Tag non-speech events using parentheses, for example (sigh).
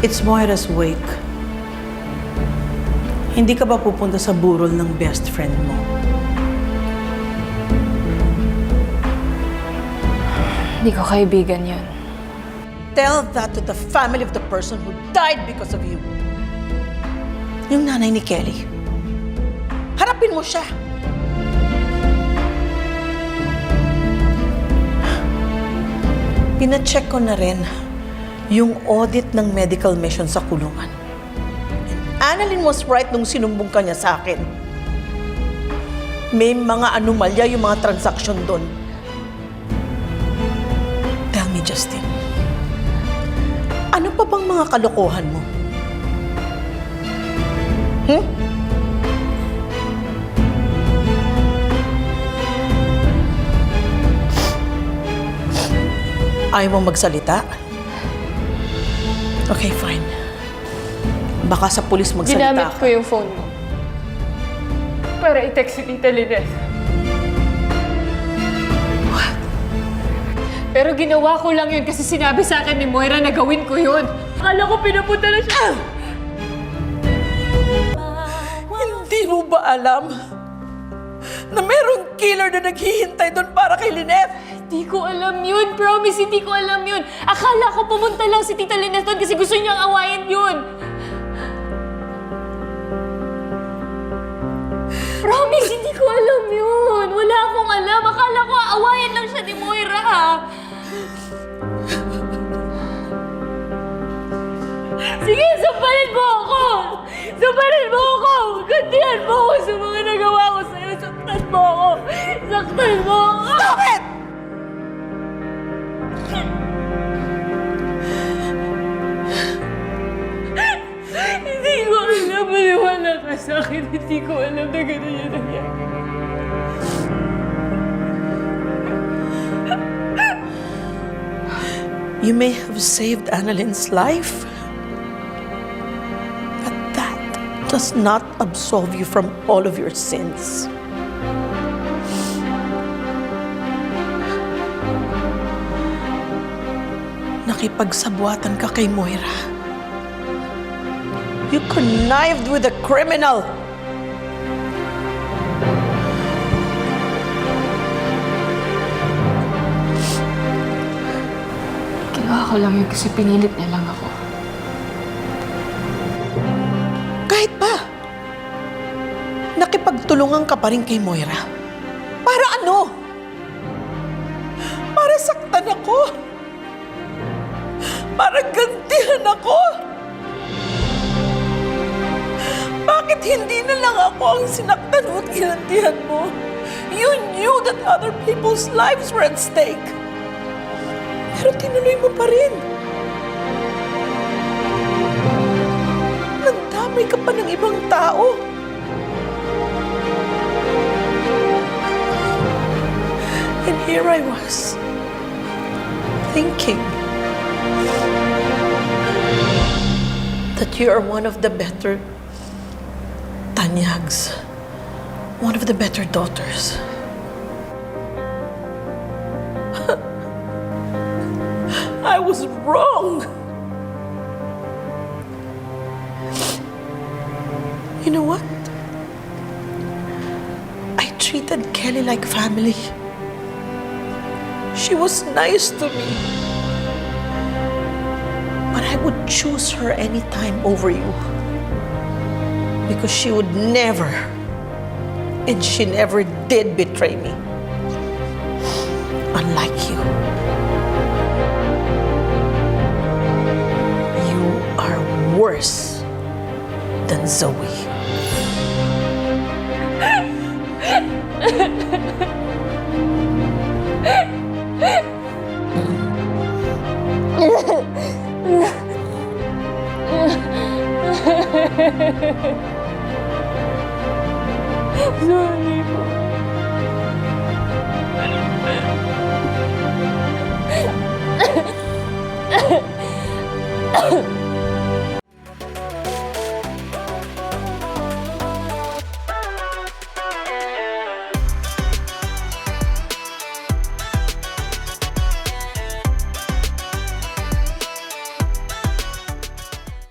It's Moira's wake. Hindi ka ba pupunta sa burol ng best friend mo? Hindi ko kaibigan yun. Tell that to the family of the person who died because of you. Yung nanay ni Kelly. Harapin mo siya. Pina-check ko na rin yung audit ng medical mission sa kulungan. Annalyn was right nung sinumbong ka niya sa akin. May mga anomalya yung mga transaksyon doon. Tell me, Justin. Ano pa bang mga kalokohan mo? Hmm? Ayaw mong magsalita? Okay, fine. Baka sa pulis magsalita Ginamit ka. ko yung phone mo. Para i-text si Tita Lynette. Pero ginawa ko lang yun kasi sinabi sa akin ni Moira na gawin ko yun. Akala ko pinapunta na siya. Hindi mo ba alam na merong killer na naghihintay doon para kay Lynette? Hindi ko alam yun. Promise, hindi ko alam yun. Akala ko pumunta lang si Tita Lynette doon kasi gusto niyang awayin yun. Promise, hindi ko alam yun. Wala akong alam. Akala ko aawayan lang siya ni Moira. Sige, sampalin mo ako! Sampalin mo ako! Gantihan mo ako sa mga sa akin. Hindi ko alam na gano'n yan nangyari. You may have saved Annalyn's life, but that does not absolve you from all of your sins. Nakipagsabuatan ka kay Moira. You connived with a criminal. Ginawa ko lang yun kasi pinilit niya lang ako. Kahit pa, nakipagtulungan ka pa rin kay Moira. Para ano? Para saktan ako? Para gantihan ako? Bakit hindi na lang ako ang sinaktan mo at ginantihan mo? You knew that other people's lives were at stake. Pero tinuloy mo pa rin. Nagdamay ka pa ng ibang tao. And here I was, thinking that you are one of the better Tanyags, one of the better daughters. (laughs) I was wrong. You know what? I treated Kelly like family. She was nice to me. But I would choose her anytime over you. Because she would never, and she never did betray me. Unlike you. You are worse than Zoe. (laughs) Sorry po. (laughs)